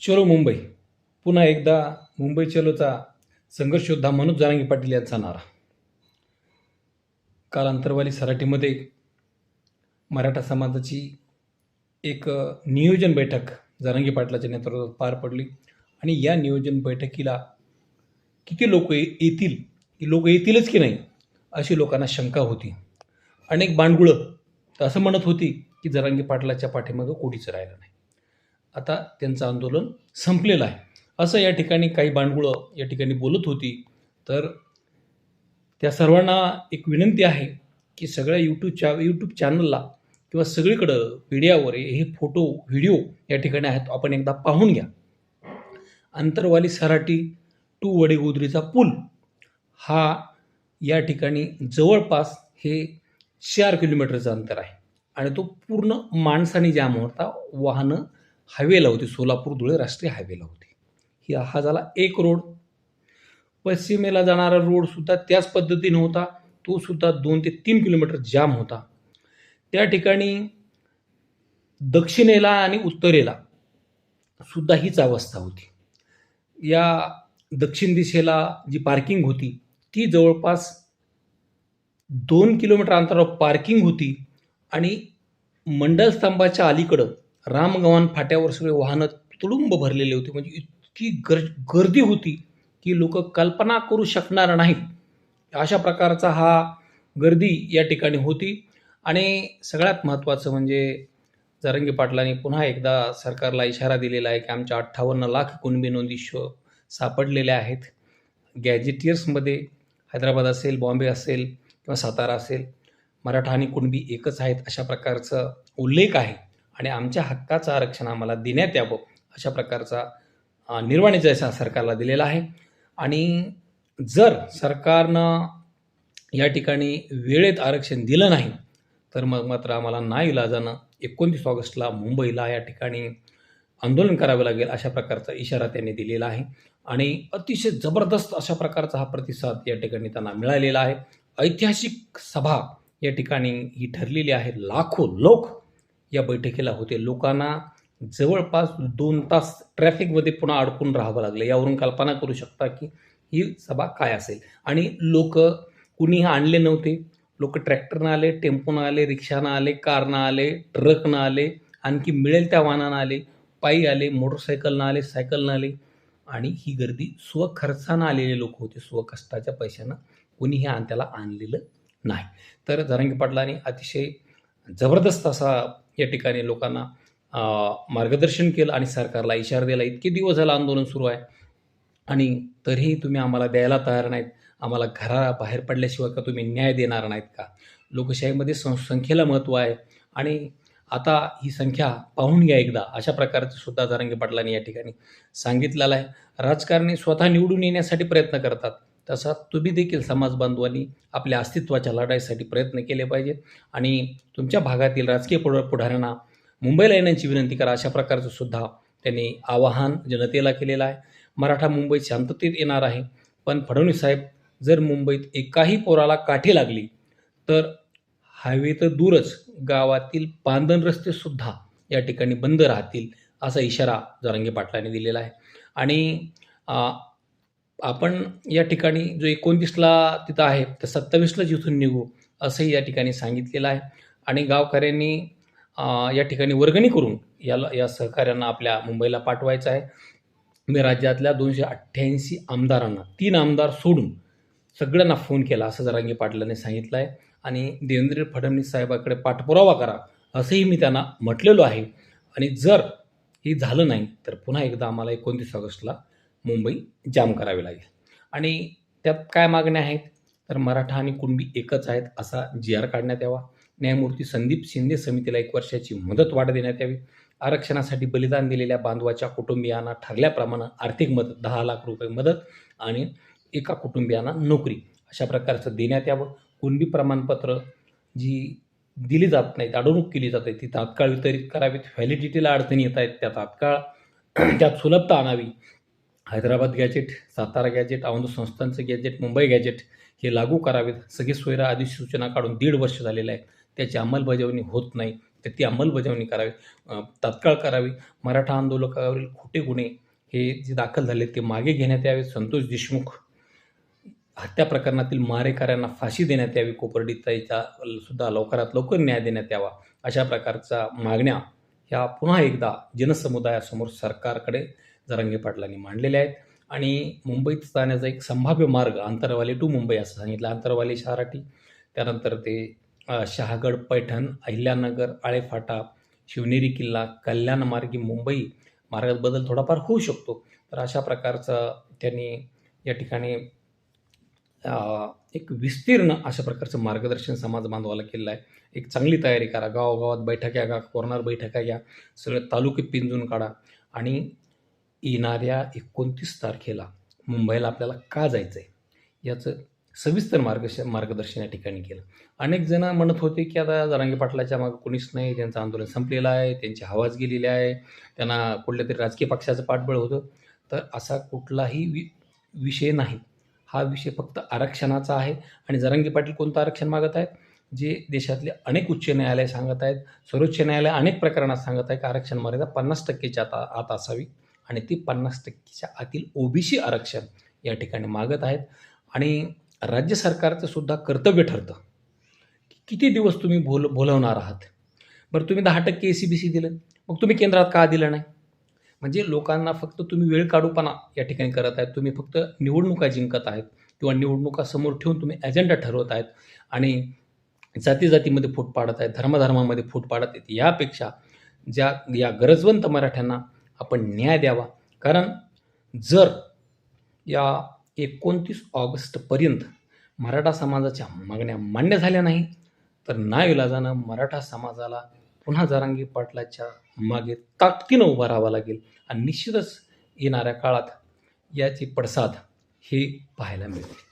चलो मुंबई. पुन्हा एकदा मुंबई चलोचा संघर्षोद्धा मनोज जारांगी पाटील यांचा नारा. काल अंतरवाली सराटीमध्ये मराठा समाजाची एक नियोजन बैठक जारांगी पाटलाच्या नेतृत्वात पार पडली. आणि या नियोजन बैठकीला किती लोक येतील? लोक येतीलच की नाही? अशी लोकांना शंका होती. अनेक बांडगुळं असं म्हणत होती की जरांगी पाटलाच्या पाठीमागं कोणीच राहिलं नाही. आता त्यांचं आंदोलन संपलेलं आहे. असं या ठिकाणी काही बांडगुळं या ठिकाणी बोलत होती. तर त्या सर्वांना एक विनंती आहे की सगळ्या यूट्यूबच्या यूट्यूब चॅनलला किंवा सगळीकडं मीडियावर हे फोटो व्हिडिओ या ठिकाणी आहेत. आपण एकदा पाहून घ्या. अंतरवाली सराटी टू वडेगोदरीचा पूल हा या ठिकाणी जवळपास हे चार किलोमीटरचं अंतर आहे. आणि तो पूर्ण माणसाने जाम होता वाहनं हायवेला होती सोलापूर धुळे राष्ट्रीय हायवेला होती. ही हा झाला एक रोड. पश्चिमेला जाणारा रोडसुद्धा त्याच पद्धतीने होता. तो सुद्धा दोन ते तीन किलोमीटर जाम होता. त्या ठिकाणी दक्षिणेला आणि उत्तरेला सुद्धा हीच अवस्था होती. या दक्षिण दिशेला जी पार्किंग होती ती जवळपास दोन किलोमीटर अंतरावर पार्किंग होती आणि मंडल स्तंभाच्या अलीकडं रामगव्हाण फाट्यावर सगळे वाहनं तुडुंब भरलेले होते. म्हणजे इतकी गर गर्दी होती की लोक कल्पना करू शकणार नाहीत. अशा प्रकारचा हा गर्दी या ठिकाणी होती. आणि सगळ्यात महत्त्वाचं म्हणजे जरंगी पाटलांनी पुन्हा एकदा सरकारला इशारा दिलेला आहे की आमच्या अठ्ठावन्न लाख कुणबी नोंदी शो सापडलेल्या आहेत. गॅजेटियर्समध्ये हैदराबाद असेल बॉम्बे असेल किंवा सातारा असेल मराठा आणि कुणबी एकच आहेत अशा प्रकारचं उल्लेख आहे. आणि आमच्या हक्काचं आरक्षण आम्हाला देण्यात यावं अशा प्रकारचा निर्वाणी जैसा सरकारला दिलेला आहे. आणि जर सरकारनं या ठिकाणी वेळेत आरक्षण दिलं नाही तर मग मात्र आम्हाला नाईलाजानं एकोणतीस ऑगस्टला मुंबईला या ठिकाणी आंदोलन करावं लागेल अशा प्रकारचा इशारा त्यांनी दिलेला आहे. आणि अतिशय जबरदस्त अशा प्रकारचा हा प्रतिसाद या ठिकाणी त्यांना मिळालेला आहे. ऐतिहासिक सभा या ठिकाणी ही ठरलेली आहे. लाखो लोक या बैठकीला होते. लोकांना जवळपास दोन तास ट्रॅफिकमध्ये पुन्हा अडकून राहावं लागलं. यावरून कल्पना करू शकता की ही सभा काय असेल. आणि लोक कुणीही आणले नव्हते. लोक ट्रॅक्टरनं आले टेम्पोनं आले रिक्षानं आले कारनं आले ट्रकनं आले आणखी मिळेल त्या वाहनानं आले पायी आले मोटरसायकलनं आले सायकलनं आले. आणि ही गर्दी स्वखर्चानं आलेले लोक होते. स्वकष्टाच्या पैशानं कोणीही आण त्याला आणलेलं नाही. तर जरांगी पाटलांनी अतिशय जबरदस्त असा या ठिकाणी लोकांना मार्गदर्शन केलं आणि सरकारला इशारा दिला. इतके दिवस झालं आंदोलन सुरू आहे. आणि तरीही तुम्ही आम्हाला द्यायला तयार नाहीत. आम्हाला घरा बाहेर पडल्याशिवाय का तुम्ही न्याय देणार नाहीत का? लोकशाहीमध्ये सं संख्येला महत्त्व आहे. आणि आता ही संख्या पाहून घ्या एकदा. अशा प्रकारचं सुद्धा जारंगी पाटलांनी या ठिकाणी सांगितलेलं आहे. राजकारणी स्वतः निवडून येण्यासाठी प्रयत्न करतात. तसा तुम्ही देखील समाज बांधवांनी आपल्या अस्तित्वाच्या लढाईसाठी प्रयत्न केले पाहिजेत. आणि तुमच्या भागातील राजकीय पुढ पुढाऱ्यांना मुंबईला येण्याची विनंती करा अशा प्रकारचं सुद्धा त्यांनी आवाहन जनतेला केलेलं आहे. मराठा मुंबईत शांततेत येणार आहे. पण फडणवीस साहेब जर मुंबईत एकाही पोराला काठी लागली तर हायवे तर दूरच गावातील पांदन रस्तेसुद्धा या ठिकाणी बंद राहतील असा इशारा जरांगे पाटलांनी दिलेला आहे. आणि आपण या ठिकाणी जो एकोणतीसला तिथं आहे तर सत्तावीसला जिथून निघू असंही या ठिकाणी सांगितलेलं आहे. आणि गावकऱ्यांनी या ठिकाणी वर्गणी करून याला या सहकाऱ्यांना आपल्या मुंबईला पाठवायचं आहे. मी राज्यातल्या दोनशे अठ्ठ्याऐंशी आमदारांना तीन आमदार सोडून सगळ्यांना फोन केला असं जरांगी पाटलांनी सांगितलं आहे आणि देवेंद्र फडणवीस साहेबाकडे पाठपुरावा करा असंही मी त्यांना म्हटलेलो आहे. आणि जर हे झालं नाही तर पुन्हा एकदा आम्हाला एकोणतीस ऑगस्टला मुंबई जाम करावी लागेल. आणि त्यात काय मागण्या आहेत? तर मराठा आणि कुणबी एकच आहेत असा जी आर काढण्यात यावा. न्यायमूर्ती संदीप शिंदे समितीला एक वर्षाची मदत वाढ देण्यात यावी. आरक्षणासाठी बलिदान दिलेल्या बांधवाच्या कुटुंबियांना ठरल्याप्रमाणे आर्थिक मदत दहा लाख रुपये मदत आणि एका कुटुंबियांना नोकरी अशा प्रकारचं देण्यात यावं. कुणबी प्रमाणपत्र जी दिली जात नाहीत अडवणूक केली जाते ती तात्काळ वितरित करावीत. व्हॅलिडिटीला अडचणी येत आहेत त्या तात्काळ त्यात सुलभता आणावी. हैदराबाद गॅजेट सातारा गॅजेट औंध संस्थांचं गॅजेट मुंबई गॅजेट हे लागू करावेत. सगळे सोयरा अधिसूचना काढून दीड वर्ष झालेलं आहे त्याची अंमलबजावणी होत नाही. तर ती अंमलबजावणी करावी. तात्काळ करावी. मराठा आंदोलकावरील खोटे गुन्हे हे जे दाखल झाले ते मागे घेण्यात यावे संतोष देशमुख हत्या प्रकरणातील मारेकऱ्यांना फाशी देण्यात यावी. कोपर्डीताईचा सुद्धा लवकरात लवकर न्याय देण्यात यावा. अशा प्रकारच्या मागण्या ह्या पुन्हा एकदा जनसमुदायासमोर सरकारकडे जरांगे पाटलांनी मांडलेल्या आहेत. आणि मुंबईत जाण्याचा एक संभाव्य मार्ग आंतरवाली टू मुंबई असं सांगितलं आंतरवाली शहराटी. त्यानंतर ते शहागड पैठण अहिल्यानगर आळेफाटा शिवनेरी किल्ला कल्याणमार्गी मुंबई मार्गात बदल थोडाफार होऊ शकतो. तर अशा प्रकारचं त्यांनी या ठिकाणी एक विस्तीर्ण अशा प्रकारचं मार्गदर्शन समाज बांधवाला केलं आहे. एक चांगली तयारी करा. गावागावात बैठक्या घ्या कॉर्नर बैठका घ्या सगळे तालुके पिंजून काढा. आणि येणाऱ्या एकोणतीस तारखेला मुंबईला आपल्याला का जायचं आहे याचं सविस्तर मार्गश मार्गदर्शन या ठिकाणी केलं. अनेक जण म्हणत होते की आता जरांगे पाटलाच्या मागं कोणीच नाही त्यांचं आंदोलन संपलेलं आहे त्यांची हवाच गेलेली आहे त्यांना कुठल्या तरी राजकीय पक्षाचं पाठबळ होतं. तर असा कुठलाही वि विषय नाही. हा विषय फक्त आरक्षणाचा आहे. आणि जरांगे पाटील कोणतं आरक्षण मागत आहेत? जे देशातले अनेक उच्च न्यायालय सांगत आहेत सर्वोच्च न्यायालय अनेक प्रकरणात सांगत आहे की आरक्षण मर्यादा पन्नास टक्केच्या आता आत असावी. आणि ती पन्नास टक्केच्या आतील ओबीसी आरक्षण या ठिकाणी मागत आहेत. आणि राज्य सरकारचं सुद्धा कर्तव्य ठरतं की किती दिवस तुम्ही बोल बोलवणार आहात? बरं तुम्ही दहा टक्के ए सी बी सी दिलं मग तुम्ही केंद्रात का दिलं नाही? म्हणजे लोकांना फक्त तुम्ही वेळ काढूपणा या ठिकाणी करत आहेत. तुम्ही फक्त निवडणुका जिंकत आहेत किंवा निवडणुका समोर ठेवून तुम्ही अजेंडा ठरवत आहेत आणि जाती जातीमध्ये फूट पाडत आहेत धर्मधर्मामध्ये फूट पाडत आहेत. यापेक्षा ज्या या गरजवंत मराठ्यांना आपण न्याय द्यावा. कारण जर या एकोणतीस ऑगस्टपर्यंत मराठा समाजाच्या मागण्या मान्य झाल्या नाही तर नाईलाजानं मराठा समाजाला पुन्हा जारांगी पाटलाच्या मागे ताकदीनं उभा राहावा लागेल आणि निश्चितच येणाऱ्या काळात याचे पडसाद हे पाहायला मिळतील.